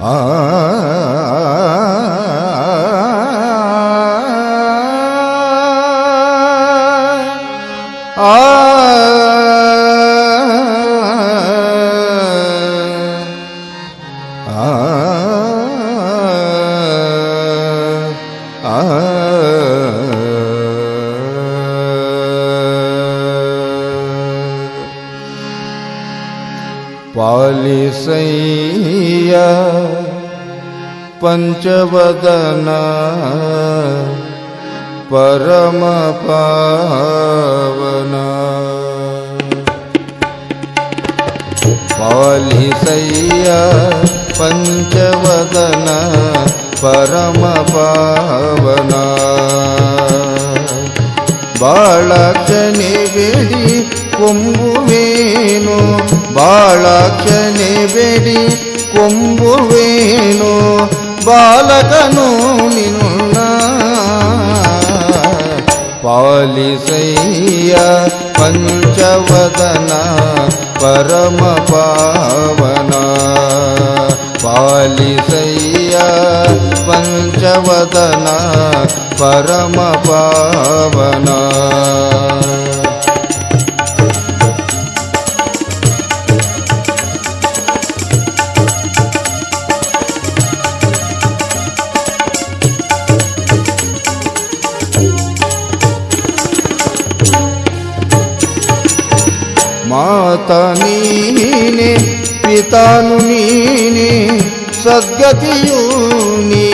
아 पाली सैया पंचवदना परम पवना। पाली सैया परमपावन परम पञ्चवदन परमपावन बालकनि ಕೊಂಬುವೇನು ಬಾಳಕ್ಷನೆ ಬೆಡಿ ಕೊಂಬುವೇನು ಬಾಲಕನು ನಿನ್ನ ಪಾಲಿಸಯ್ಯ ಪಂಚವದನ ಪರಮ ಪಾವನ ಪಾಲಿಸಯ್ಯ ಪಂಚವದನ ಪರಮ ಪಾವನ पितानुीनि सद्गतियूनि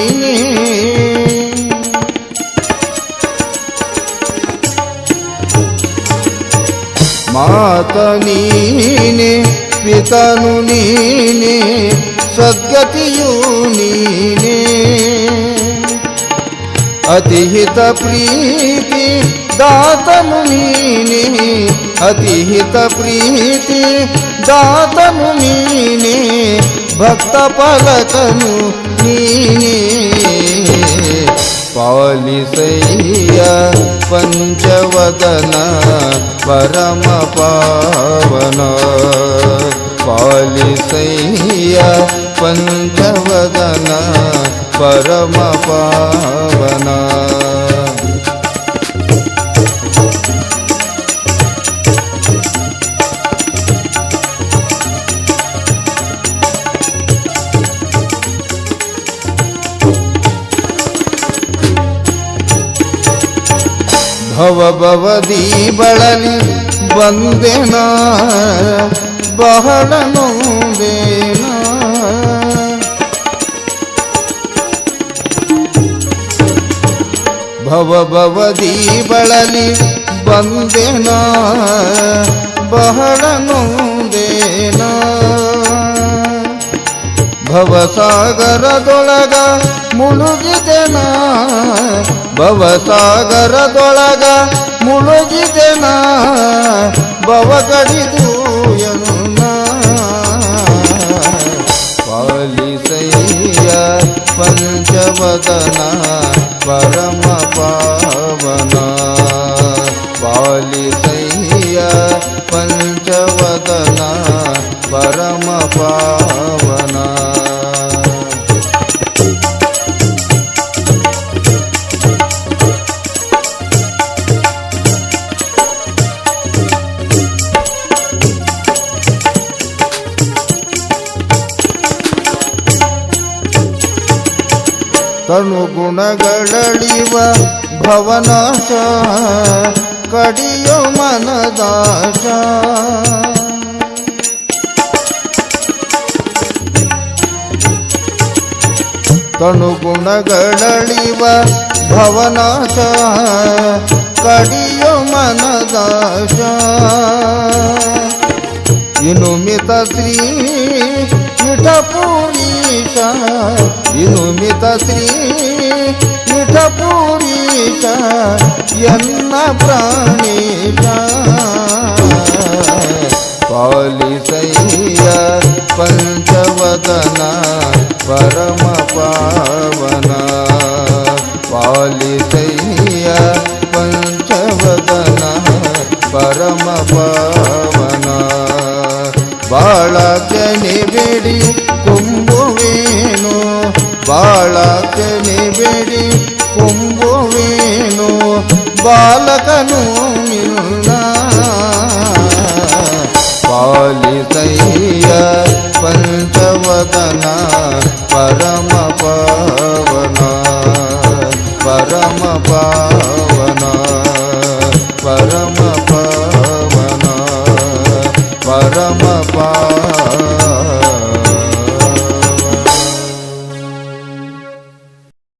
माता नीने पितानुीनि सद्गति यूनि अति हितप्रीति దాతము మీని అతిహిత ప్రీతి. దాతము మీని భక్త పలకము నీని. పాలిసయ్య పంచవదన పరమ పావన. పాలిసయ్య పంచవదన పరమ పావన. ಭವ ಭವದಿ ಬಳಲಿ ಬಂದೆನ? ಬಹಳ ನೋವೇನ? ಭವ ಭವದಿ ಬಳಲಿ ಬಂದೆನ? ಬಹಳ ನೋವೇನ? ಭವಸಾಗರದೊಳಗ ಮುಳುಗಿದೆನ ಭವಸಾಗರದೊಳಗ ಮುಳುಗಿದೆನ ಭವ ಕಡಿದು ಎನ್ನ ಪಾಲಿಸಯ್ಯ ಪಂಚವದನ ಪರಮ ಪಾವನ ಪಾಲಿಸಯ್ಯ ತನುಗುಣಗಳಳಿವ ಭವನಾಶ ಕಡಿಯೋ ಮನದಾಶ ತನುಗುಣಗಳಳಿವ ಭವನಾಶ ಕಡಿಯೋ ಮನದಾಶ ಮಿತ ಶ್ರೀ ಪೀಠಪುರೀಶ विनुमित श्री पीठ यन्न प्राणीता पालितैया पञ्चवदना परम पावना पालितैया पञ्चवदना परम पावना बाळकनि बिडि कुम्भ ಬಾಳಕನಿ ಬಿಡಿ ಕುಂಬುವೇನು ಬಾಲಕನು ನಿನ್ನ ಪಾಲಿತಯ್ಯ ಪಂಚವದನ ಪರಮ ಪಾವನ ಪರಮ ಪಾವನ ಪರಮ ಪಾವನ ಪರಮ ಪಾವನ